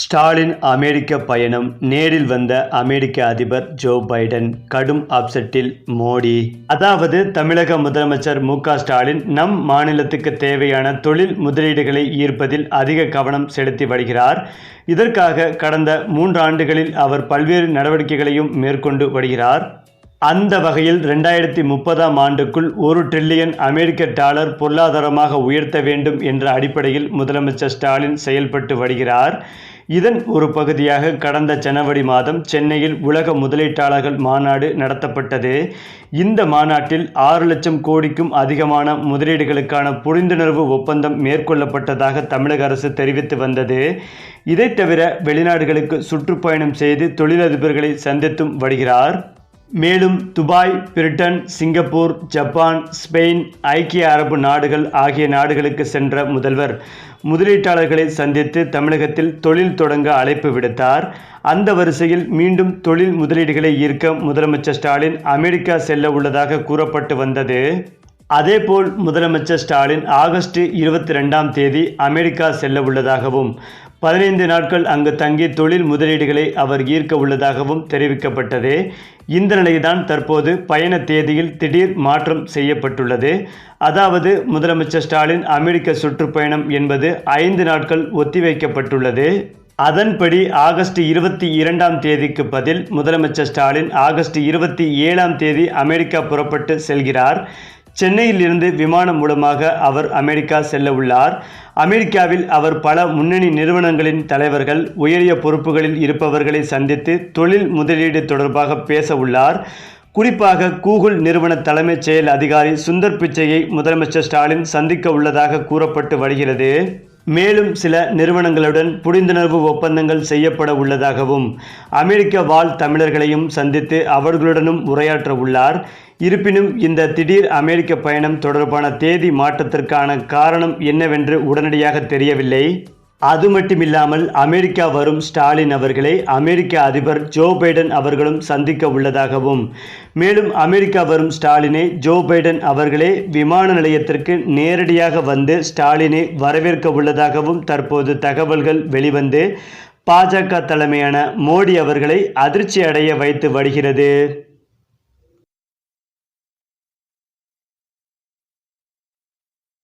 ஸ்டாலின் அமெரிக்க பயணம் நேரில் வந்த அமெரிக்க அதிபர் ஜோ பைடன் கடும் அப்செட்டில் மோடி. அதாவது தமிழக முதலமைச்சர் மு ஸ்டாலின் நம் மாநிலத்துக்கு தேவையான தொழில் முதலீடுகளை ஈர்ப்பதில் அதிக கவனம் செலுத்தி வருகிறார். இதற்காக கடந்த மூன்று ஆண்டுகளில் அவர் பல்வேறு நடவடிக்கைகளையும் மேற்கொண்டு வருகிறார். அந்த வகையில் ரெண்டாயிரத்தி முப்பதாம் ஆண்டுக்குள் ஒரு ட்ரில்லியன் அமெரிக்க டாலர் பொருளாதாரமாக உயர்த்த வேண்டும் என்ற அடிப்படையில் முதலமைச்சர் ஸ்டாலின் செயல்பட்டு வருகிறார். இதன் ஒரு பகுதியாக கடந்த ஜனவரி மாதம் சென்னையில் உலக முதலீட்டாளர்கள் மாநாடு நடத்தப்பட்டது. இந்த மாநாட்டில் ஆறு லட்சம் கோடிக்கும் அதிகமான முதலீடுகளுக்கான புரிந்துணர்வு ஒப்பந்தம் மேற்கொள்ளப்பட்டதாக தமிழக அரசு தெரிவித்து வந்தது. இதைத் தவிர வெளிநாடுகளுக்கு சுற்றுப்பயணம் செய்து தொழிலதிபர்களை சந்தித்தும் வருகிறார். மேலும் Dubai Britain Singapore Japan Spain ஐக்கிய அரபு நாடுகள் ஆகிய நாடுகளுக்கு சென்ற முதல்வர் முதலீட்டாளர்களை சந்தித்து தமிழகத்தில் தொழில் தொடங்க அழைப்பு விடுத்தார். அந்த வரிசையில் மீண்டும் தொழில் முதலீடுகளை ஈர்க்க முதலமைச்சர் ஸ்டாலின் அமெரிக்கா செல்ல உள்ளதாக கூறப்பட்டு வந்தது. அதேபோல் முதலமைச்சர் ஸ்டாலின் ஆகஸ்ட் இருபத்தி ரெண்டாம் தேதி அமெரிக்கா செல்ல உள்ளதாகவும் பதினைந்து நாட்கள் அங்கு தங்கி தொழில் முதலீடுகளை அவர் ஈர்க்க உள்ளதாகவும் தெரிவிக்கப்பட்டது. இந்த நிலையில்தான் தற்போது பயண தேதியில் திடீர் மாற்றம் செய்யப்பட்டுள்ளது. அதாவது முதலமைச்சர் ஸ்டாலின் அமெரிக்க சுற்றுப்பயணம் என்பது ஐந்து நாட்கள் ஒத்திவைக்கப்பட்டுள்ளது. அதன்படி ஆகஸ்ட் இருபத்தி இரண்டாம் தேதிக்கு பதில் முதலமைச்சர் ஸ்டாலின் ஆகஸ்ட் இருபத்தி ஏழாம் தேதி அமெரிக்கா புறப்பட்டு செல்கிறார். சென்னையில் இருந்து விமானம் மூலமாக அவர் அமெரிக்கா செல்ல உள்ளார். அமெரிக்காவில் அவர் பல முன்னணி நிறுவனங்களின் தலைவர்கள் உயரிய பொறுப்புகளில் இருப்பவர்களை சந்தித்து தொழில் முதலீடு தொடர்பாக பேச உள்ளார். குறிப்பாக கூகுள் நிறுவன தலைமைச் செயல் அதிகாரி சுந்தர் பிச்சையை முதலமைச்சர் ஸ்டாலின் சந்திக்க உள்ளதாக கூறப்பட்டு வருகிறது. மேலும் சில நிறுவனங்களுடன் புரிந்துணர்வு ஒப்பந்தங்கள் செய்யப்பட உள்ளதாகவும் அமெரிக்க வாழ் தமிழர்களையும் சந்தித்து அவர்களுடனும் உரையாற்ற உள்ளார். இருப்பினும் இந்த திடீர் அமெரிக்க பயணம் தொடர்பான தேதி மாற்றத்திற்கான காரணம் என்னவென்று உடனடியாக தெரியவில்லை. அது மட்டுமில்லாமல் அமெரிக்கா வரும் ஸ்டாலின் அவர்களை அமெரிக்க அதிபர் ஜோ பைடன் அவர்களும் சந்திக்க உள்ளதாகவும் மேலும் அமெரிக்கா வரும் ஸ்டாலினை ஜோ பைடன் அவர்களே விமான நிலையத்திற்கு நேரடியாக வந்து ஸ்டாலினை வரவேற்க உள்ளதாகவும் தற்போது தகவல்கள் வெளிவந்து பாஜக தலைமையான மோடி அவர்களை அதிர்ச்சி அடைய வைத்து வருகிறது.